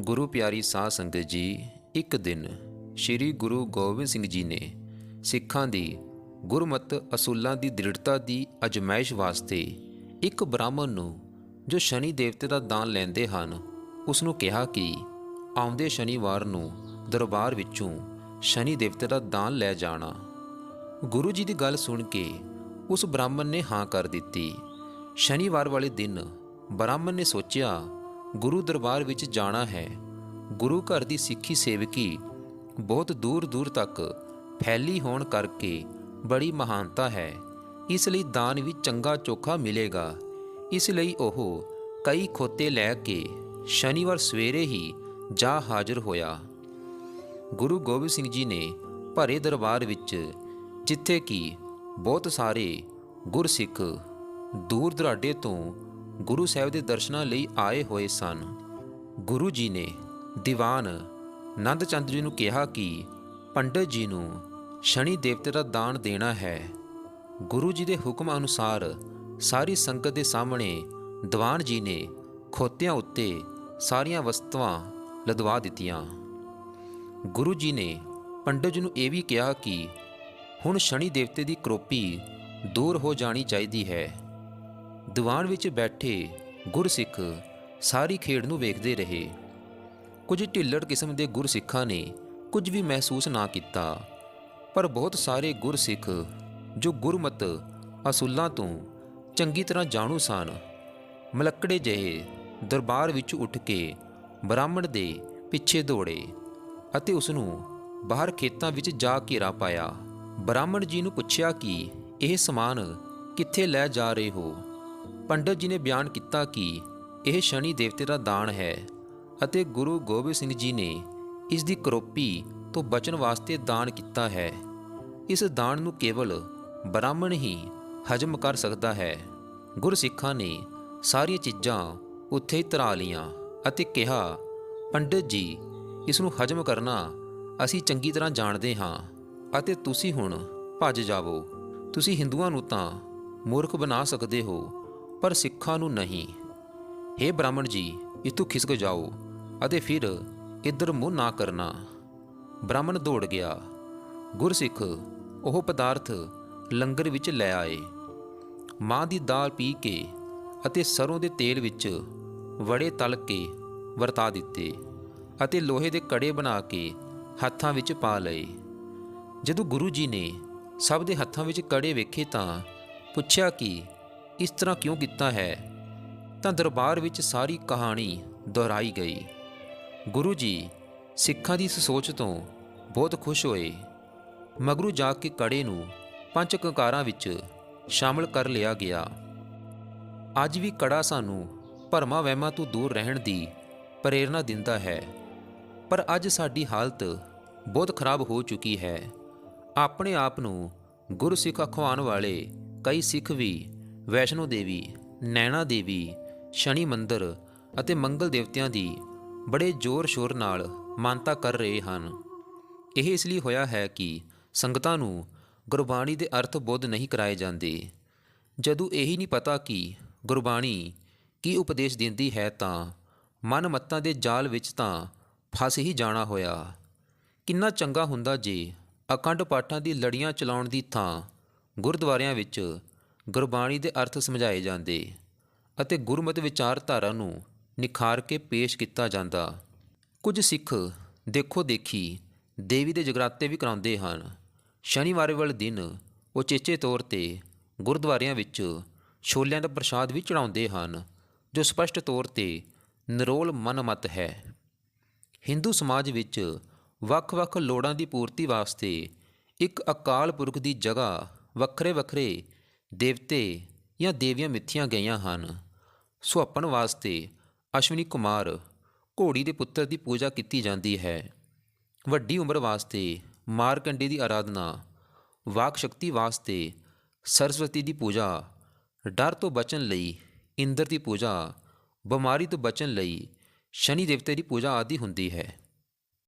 ਗੁਰੂ ਪਿਆਰੀ ਸਾਧ ਸੰਗਤ ਜੀ, ਇੱਕ ਦਿਨ ਸ੍ਰੀ ਗੁਰੂ ਗੋਬਿੰਦ ਸਿੰਘ ਜੀ ਨੇ ਸਿੱਖਾਂ ਦੀ ਗੁਰਮਤ ਅਸੂਲਾਂ ਦੀ ਦ੍ਰਿੜਤਾ ਦੀ ਅਜਮਾਇਸ਼ ਵਾਸਤੇ ਇੱਕ ਬ੍ਰਾਹਮਣ ਨੂੰ ਜੋ ਸ਼ਨੀ ਦੇਵਤੇ ਦਾ ਦਾਨ ਲੈਂਦੇ ਹਨ, ਉਸ ਨੂੰ ਕਿਹਾ ਕਿ ਆਉਂਦੇ ਸ਼ਨੀਵਾਰ ਨੂੰ ਦਰਬਾਰ ਵਿੱਚੋਂ ਸ਼ਨੀ ਦੇਵਤੇ ਦਾ ਦਾਨ ਲੈ ਜਾਣਾ। ਗੁਰੂ ਜੀ ਦੀ ਗੱਲ ਸੁਣ ਕੇ ਉਸ ਬ੍ਰਾਹਮਣ ਨੇ ਹਾਂ ਕਰ ਦਿੱਤੀ। ਸ਼ਨੀਵਾਰ ਵਾਲੇ ਦਿਨ ਬ੍ਰਾਹਮਣ ਨੇ ਸੋਚਿਆ ਗੁਰੂ ਦਰਬਾਰ ਵਿੱਚ ਜਾਣਾ ਹੈ। ਗੁਰੂ ਘਰ ਦੀ ਸਿੱਖੀ ਸੇਵਕੀ ਬਹੁਤ ਦੂਰ ਦੂਰ ਤੱਕ ਫੈਲੀ ਹੋਣ ਕਰਕੇ ਬੜੀ ਮਹਾਨਤਾ ਹੈ। ਇਸ ਲਈ ਦਾਨ ਵੀ ਚੰਗਾ ਚੋਖਾ ਮਿਲੇਗਾ। ਇਸ ਲਈ ਉਹ ਕਈ ਖੋਤੇ ਲੈ ਕੇ ਸ਼ਨੀਵਾਰ ਸਵੇਰੇ ਹੀ ਜਾ ਹਾਜ਼ਰ ਹੋਇਆ। ਗੁਰੂ ਗੋਬਿੰਦ ਸਿੰਘ ਜੀ ਨੇ ਭਰੇ ਦਰਬਾਰ ਵਿੱਚ ਜਿੱਥੇ ਕਿ ਬਹੁਤ ਸਾਰੇ ਗੁਰਸਿੱਖ ਦੂਰ ਦਰਾਡੇ ਤੋਂ ਗੁਰੂ ਸਾਹਿਬ ਦੇ ਦਰਸ਼ਨਾਂ ਲਈ ਆਏ ਹੋਏ ਸਨ। ਗੁਰੂ ਜੀ ਨੇ ਦੀਵਾਨ ਨੰਦ ਚੰਦ ਜੀ ਨੂੰ ਕਿਹਾ ਕਿ ਪੰਡਤ ਜੀ ਨੂੰ ਸ਼ਨੀ ਦੇਵਤੇ ਦਾ ਦਾਨ ਦੇਣਾ ਹੈ। ਗੁਰੂ ਜੀ ਦੇ ਹੁਕਮ ਅਨੁਸਾਰ ਸਾਰੀ ਸੰਗਤ ਦੇ ਸਾਹਮਣੇ ਦੀਵਾਨ ਜੀ ਨੇ ਖੋਤਿਆਂ ਉੱਤੇ ਸਾਰੀਆਂ ਵਸਤੂਆਂ ਲਦਵਾ ਦਿੱਤੀਆਂ। ਗੁਰੂ ਜੀ ਨੇ ਪੰਡਤ ਜੀ ਨੂੰ ਇਹ ਵੀ ਕਿਹਾ ਕਿ ਹੁਣ ਸ਼ਨੀ ਦੇਵਤੇ ਦੀ ਕਰੋਪੀ ਦੂਰ ਹੋ ਜਾਣੀ ਚਾਹੀਦੀ ਹੈ। ਦੀਵਾਨ ਵਿੱਚ ਬੈਠੇ ਗੁਰਸਿੱਖ ਸਾਰੀ ਖੇਡ ਨੂੰ ਵੇਖਦੇ ਰਹੇ। ਕੁਝ ਢਿੱਲੜ ਕਿਸਮ ਦੇ ਗੁਰਸਿੱਖਾਂ ਨੇ ਕੁਝ ਵੀ ਮਹਿਸੂਸ ਨਾ ਕੀਤਾ, ਪਰ ਬਹੁਤ ਸਾਰੇ ਗੁਰਸਿੱਖ ਜੋ ਗੁਰਮਤ ਅਸੂਲਾਂ ਤੋਂ ਚੰਗੀ ਤਰ੍ਹਾਂ ਜਾਣੂ ਸਨ, ਮਲੱਕੜੇ ਜਿਹੇ ਦਰਬਾਰ ਵਿੱਚ ਉੱਠ ਕੇ ਬ੍ਰਾਹਮਣ ਦੇ ਪਿੱਛੇ ਦੌੜੇ ਅਤੇ ਉਸ ਨੂੰ ਬਾਹਰ ਖੇਤਾਂ ਵਿੱਚ ਜਾ ਘੇਰਾ ਪਾਇਆ। ਬ੍ਰਾਹਮਣ ਜੀ ਨੂੰ ਪੁੱਛਿਆ ਕਿ, ਇਹ ਸਮਾਨ ਕਿੱਥੇ ਲੈ ਜਾ ਰਹੇ ਹੋ? ਪੰਡਤ ਜੀ ਨੇ ਬਿਆਨ ਕੀਤਾ ਕਿ ਇਹ ਸ਼ਨੀ ਦੇਵਤੇ ਦਾ ਦਾਨ ਹੈ ਅਤੇ ਗੁਰੂ ਗੋਬਿੰਦ ਸਿੰਘ ਜੀ ਨੇ ਇਸ ਦੀ ਕਰੋਪੀ ਤੋਂ ਬਚਣ ਵਾਸਤੇ ਦਾਨ ਕੀਤਾ ਹੈ। ਇਸ ਦਾਨ ਨੂੰ ਕੇਵਲ ਬ੍ਰਾਹਮਣ ਹੀ ਹਜਮ ਕਰ ਸਕਦਾ ਹੈ। ਗੁਰਸਿੱਖਾਂ ਨੇ ਸਾਰੀਆਂ ਚੀਜ਼ਾਂ ਉੱਥੇ ਹੀ ਧਰਾ ਲੀਆਂ ਅਤੇ ਕਿਹਾ, ਪੰਡਤ ਜੀ, ਇਸ ਨੂੰ ਹਜਮ ਕਰਨਾ ਅਸੀਂ ਚੰਗੀ ਤਰ੍ਹਾਂ ਜਾਣਦੇ ਹਾਂ ਅਤੇ ਤੁਸੀਂ ਹੁਣ ਭੱਜ ਜਾਵੋ। ਤੁਸੀਂ ਹਿੰਦੂਆਂ ਨੂੰ ਤਾਂ ਮੂਰਖ ਬਣਾ ਸਕਦੇ ਹੋ ਪਰ ਸਿੱਖਾਂ ਨੂੰ ਨਹੀਂ। हे ਬ੍ਰਾਹਮਣ ਜੀ, ਇਥੋਂ ਖਿਸਕ ਜਾਓ ਅਤੇ ਫਿਰ ਇੱਧਰ ਮੂੰਹ ਨਾ ਕਰਨਾ। ਬ੍ਰਾਹਮਣ ਦੌੜ ਗਿਆ। ਗੁਰਸਿੱਖ ਉਹ ਪਦਾਰਥ ਲੰਗਰ ਵਿੱਚ ਲੈ ਆਏ। ਮਾਂ ਦੀ ਦਾਲ ਪੀ ਕੇ ਅਤੇ ਸਰੋਂ ਦੇ ਤੇਲ ਵਿੱਚ ਵੜੇ ਤਲ ਕੇ ਵਰਤਾ ਦਿੱਤੇ ਅਤੇ ਲੋਹੇ ਦੇ ਕੜੇ ਬਣਾ ਕੇ ਹੱਥਾਂ ਵਿੱਚ ਪਾ ਲਏ। ਜਦੋਂ ਗੁਰੂ ਜੀ ਨੇ ਸਭ ਦੇ ਹੱਥਾਂ ਵਿੱਚ ਕੜੇ ਵੇਖੇ ਤਾਂ ਪੁੱਛਿਆ ਕਿ ਇਸ ਤਰ੍ਹਾਂ ਕਿਉਂ ਕੀਤਾ ਹੈ? ਤਾਂ ਦਰਬਾਰ ਵਿੱਚ ਸਾਰੀ ਕਹਾਣੀ ਦੁਹਰਾਈ ਗਈ। ਗੁਰੂ ਜੀ, ਸਿੱਖਾਂ ਦੀ ਇਸ ਸੋਚ ਤੋਂ ਬਹੁਤ ਖੁਸ਼ ਹੋਏ। ਮਗਰੂ ਜਾ ਕੇ ਕੜੇ ਨੂੰ ਪੰਜ ਕੰਕਾਰਾਂ ਵਿੱਚ ਸ਼ਾਮਲ ਕਰ ਲਿਆ ਗਿਆ। ਅੱਜ ਵੀ ਕੜਾ ਸਾਨੂੰ ਭਰਮਾਂ ਵਹਿਮਾਂ ਤੋਂ ਦੂਰ ਰਹਿਣ ਦੀ ਪ੍ਰੇਰਣਾ ਦਿੰਦਾ ਹੈ। ਪਰ ਅੱਜ ਸਾਡੀ ਹਾਲਤ ਬਹੁਤ ਖਰਾਬ ਹੋ ਚੁੱਕੀ ਹੈ। ਆਪਣੇ ਆਪ ਨੂੰ ਗੁਰਸਿੱਖ ਅਖਵਾਉਣ ਵਾਲੇ ਕਈ ਸਿੱਖ ਵੀ ਵੈਸ਼ਨੋ ਦੇਵੀ, ਨੈਣਾ ਦੇਵੀ, ਸ਼ਨੀ ਮੰਦਰ ਅਤੇ ਮੰਗਲ ਦੇਵਤਿਆਂ ਦੀ ਬੜੇ ਜ਼ੋਰ ਸ਼ੋਰ ਨਾਲ ਮਾਨਤਾ ਕਰ ਰਹੇ ਹਨ। ਇਹ ਇਸ ਲਈ ਹੋਇਆ ਹੈ ਕਿ ਸੰਗਤਾਂ ਨੂੰ ਗੁਰਬਾਣੀ ਦੇ ਅਰਥ ਬੋਧ ਨਹੀਂ ਕਰਾਏ ਜਾਂਦੇ। ਜਦੋਂ ਇਹੀ ਨਹੀਂ ਪਤਾ ਕਿ ਗੁਰਬਾਣੀ ਕੀ ਉਪਦੇਸ਼ ਦਿੰਦੀ ਹੈ ਤਾਂ ਮਨ ਮੱਤਾਂ ਦੇ ਜਾਲ ਵਿੱਚ ਤਾਂ ਫਸ ਹੀ ਜਾਣਾ ਹੋਇਆ। ਕਿੰਨਾ ਚੰਗਾ ਹੁੰਦਾ ਜੇ ਅਖੰਡ ਪਾਠਾਂ ਦੀ ਲੜੀਆਂ ਚਲਾਉਣ ਦੀ ਥਾਂ ਗੁਰਦੁਆਰਿਆਂ ਵਿੱਚ ਗੁਰਬਾਣੀ ਦੇ ਅਰਥ ਸਮਝਾਏ ਜਾਂਦੇ ਅਤੇ ਗੁਰਮਤਿ ਵਿਚਾਰਧਾਰਾ ਨੂੰ ਨਿਖਾਰ ਕੇ ਪੇਸ਼ ਕੀਤਾ ਜਾਂਦਾ। ਕੁਝ ਸਿੱਖ ਦੇਖੋ ਦੇਖੀ ਦੇਵੀ ਦੇ ਜਗਰਾਤੇ ਵੀ ਕਰਾਉਂਦੇ ਹਨ। ਸ਼ਨੀਵਾਰ ਵਾਲੇ ਦਿਨ ਉਹ ਚੇਚੇ ਤੌਰ ਤੇ ਗੁਰਦੁਆਰਿਆਂ ਵਿੱਚ ਛੋਲਿਆਂ ਦਾ ਪ੍ਰਸ਼ਾਦ ਵੀ ਚੜਾਉਂਦੇ ਹਨ, ਜੋ ਸਪਸ਼ਟ ਤੌਰ ਤੇ ਨਿਰੋਲ ਮਨਮਤ ਹੈ। ਹਿੰਦੂ ਸਮਾਜ ਵਿੱਚ ਵੱਖ-ਵੱਖ ਲੋੜਾਂ ਦੀ ਪੂਰਤੀ ਵਾਸਤੇ ਇੱਕ ਅਕਾਲ ਪੁਰਖ ਦੀ ਜਗ੍ਹਾ ਵੱਖਰੇ-ਵੱਖਰੇ ਦੇਵਤੇ ਜਾਂ ਦੇਵੀਆਂ ਮਿੱਥੀਆਂ ਗਈਆਂ ਹਨ। ਸੁਹੱਪਣ ਵਾਸਤੇ ਅਸ਼ਵਨੀ ਕੁਮਾਰ ਘੋੜੀ ਦੇ ਪੁੱਤਰ ਦੀ ਪੂਜਾ ਕੀਤੀ ਜਾਂਦੀ ਹੈ। ਵੱਡੀ ਉਮਰ ਵਾਸਤੇ ਮਾਰਕੰਡੇ ਦੀ ਆਰਾਧਨਾ ਵਾਕ ਸ਼ਕਤੀ ਵਾਸਤੇ ਸਰਸਵਤੀ ਦੀ ਪੂਜਾ, ਡਰ ਤੋਂ ਬਚਣ ਲਈ ਇੰਦਰ ਦੀ ਪੂਜਾ, ਬਿਮਾਰੀ ਤੋਂ ਬਚਣ ਲਈ ਸ਼ਨੀ ਦੇਵਤੇ ਦੀ ਪੂਜਾ ਆਦਿ ਹੁੰਦੀ ਹੈ।